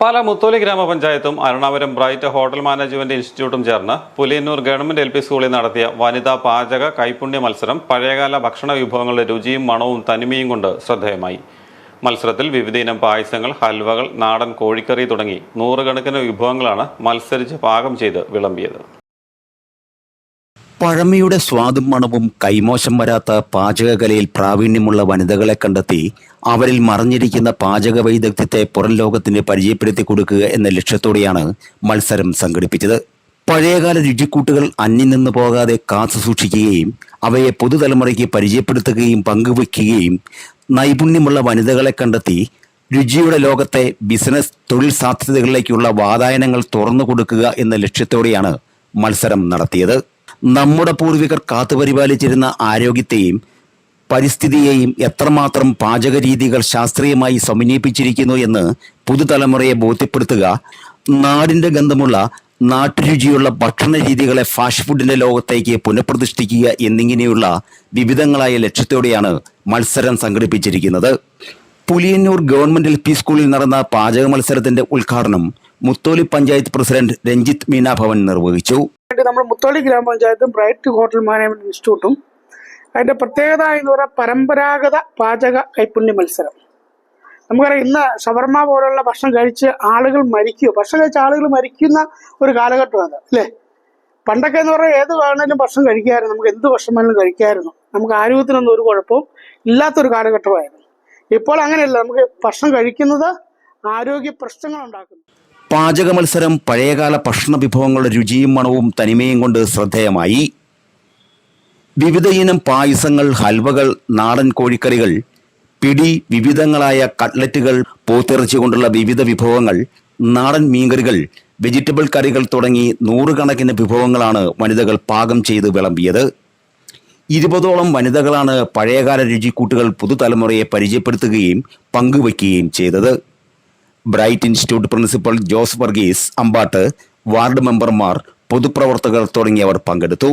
പാല മുത്തോലി ഗ്രാമപഞ്ചായത്തും Arunapuram bright hotel management ഇൻസ്റ്റിറ്റ്യൂട്ടും ചേർന്ന് പുലിയന്നൂർ ഗവൺമെന്റ് എൽ പി സ്കൂളിൽ നടത്തിയ വനിതാ പാചക കൈപുണ്യ മത്സരം പഴയകാല ഭക്ഷണ വിഭവങ്ങളുടെ രുചിയും മണവും തനിമയും കൊണ്ട് ശ്രദ്ധേയമായി. മത്സരത്തിൽ വിവിധയിനം പായസങ്ങൾ ഹൽവകൾ നാടൻ കോഴിക്കറി തുടങ്ങി നൂറുകണക്കിന് വിഭവങ്ങളാണ് മത്സരിച്ച് പാകം ചെയ്ത് വിളമ്പിയത്. പഴമയുടെ സ്വാദും മണവും കൈമോശം വരാത്ത പാചകകലയിൽ പ്രാവീണ്യമുള്ള വനിതകളെ കണ്ടെത്തി അവരിൽ മറിഞ്ഞിരിക്കുന്ന പാചക വൈദഗ്ധ്യത്തെ പുറം ലോകത്തിന് പരിചയപ്പെടുത്തി കൊടുക്കുക എന്ന ലക്ഷ്യത്തോടെയാണ് മത്സരം സംഘടിപ്പിച്ചത്. പഴയകാല രുചിക്കൂട്ടുകൾ അന്യം നിന്ന് പോകാതെ കാത്തു സൂക്ഷിക്കുകയും അവയെ പുതുതലമുറയ്ക്ക് പരിചയപ്പെടുത്തുകയും പങ്കുവയ്ക്കുകയും നൈപുണ്യമുള്ള വനിതകളെ കണ്ടെത്തി രുചിയുടെ ലോകത്തെ ബിസിനസ് തൊഴിൽ സാധ്യതകളിലേക്കുള്ള വാതായനങ്ങൾ തുറന്നു കൊടുക്കുക എന്ന ലക്ഷ്യത്തോടെയാണ് മത്സരം നടത്തിയത്. നമ്മുടെ പൂർവികർ കാത്തുപരിപാലിച്ചിരുന്ന ആരോഗ്യത്തെയും പരിസ്ഥിതിയെയും എത്രമാത്രം പാചക രീതികൾ ശാസ്ത്രീയമായി സമന്വയിപ്പിച്ചിരിക്കുന്നു എന്ന് പുതുതലമുറയെ ബോധ്യപ്പെടുത്തുക നാടിന്റെ ഗന്ധമുള്ള നാട്ടുരുചിയുള്ള ഭക്ഷണ രീതികളെ ഫാസ്റ്റ് ഫുഡിന്റെ ലോകത്തേക്ക് പുനഃപ്രതിഷ്ഠിക്കുക എന്നിങ്ങനെയുള്ള വിവിധങ്ങളായ ലക്ഷ്യത്തോടെയാണ് മത്സരം സംഘടിപ്പിച്ചിരിക്കുന്നത്. പുലിയന്നൂർ ഗവൺമെന്റ് എൽ പി സ്കൂളിൽ നടന്ന പാചക മത്സരത്തിന്റെ ഉദ്ഘാടനം മുത്തോലി പഞ്ചായത്ത് പ്രസിഡന്റ് രഞ്ജിത്ത് മീനാഭവൻ നിർവഹിച്ചു. നമ്മുടെ മുത്തോളി ഗ്രാമപഞ്ചായത്തും ബ്രൈറ്റ് ഹോട്ടൽ മാനേജ്മെന്റ് ഇൻസ്റ്റിറ്റ്യൂട്ടും അതിന്റെ പ്രത്യേകത എന്ന് പറയുന്ന പരമ്പരാഗത പാചക കൈപ്പുണ്യ മത്സരം. നമുക്കറിയാം ഇന്ന് ഷവർമ പോലുള്ള ഭക്ഷണം കഴിച്ച് ആളുകൾ മരിക്കുക ഭക്ഷണം കഴിച്ച ആളുകൾ മരിക്കുന്ന ഒരു കാലഘട്ടമാണ് അല്ലേ? പണ്ടൊക്കെ എന്ന് പറഞ്ഞാൽ ഏത് വേണേലും ഭക്ഷണം കഴിക്കാമായിരുന്നു നമുക്ക് എന്ത് ഭക്ഷണം വേണമെങ്കിലും കഴിക്കാമായിരുന്നു നമുക്ക് ആരോഗ്യത്തിനൊന്നും ഒരു കുഴപ്പവും ഇല്ലാത്തൊരു കാലഘട്ടമായിരുന്നു. ഇപ്പോൾ അങ്ങനെയല്ല. നമുക്ക് ഭക്ഷണം കഴിക്കുന്നത് ആരോഗ്യ പ്രശ്നങ്ങൾ ഉണ്ടാക്കുന്നു. പാചക മത്സരം പഴയകാല ഭക്ഷണ വിഭവങ്ങളുടെ രുചിയും മണവും തനിമയും കൊണ്ട് ശ്രദ്ധേയമായി. വിവിധയിനം പായസങ്ങൾ ഹൽവകൾ നാടൻ കോഴിക്കറികൾ പിടി വിവിധങ്ങളായ കട്ട്ലറ്റുകൾ പോത്തിറച്ചി കൊണ്ടുള്ള വിവിധ വിഭവങ്ങൾ നാടൻ മീൻകറികൾ വെജിറ്റബിൾ കറികൾ തുടങ്ങി നൂറുകണക്കിന് വിഭവങ്ങളാണ് വനിതകൾ പാകം ചെയ്ത് വിളമ്പിയത്. ഇരുപതോളം വനിതകളാണ് പഴയകാല രുചിക്കൂട്ടുകൾ പുതുതലമുറയെ പരിചയപ്പെടുത്തുകയും പങ്കുവയ്ക്കുകയും ചെയ്തത്. Bright institute principal Jose Varghese Ambattu ward മെമ്പർമാർ പൊതുപ്രവർത്തകർ തുടങ്ങിയവർ പങ്കെടുത്തു.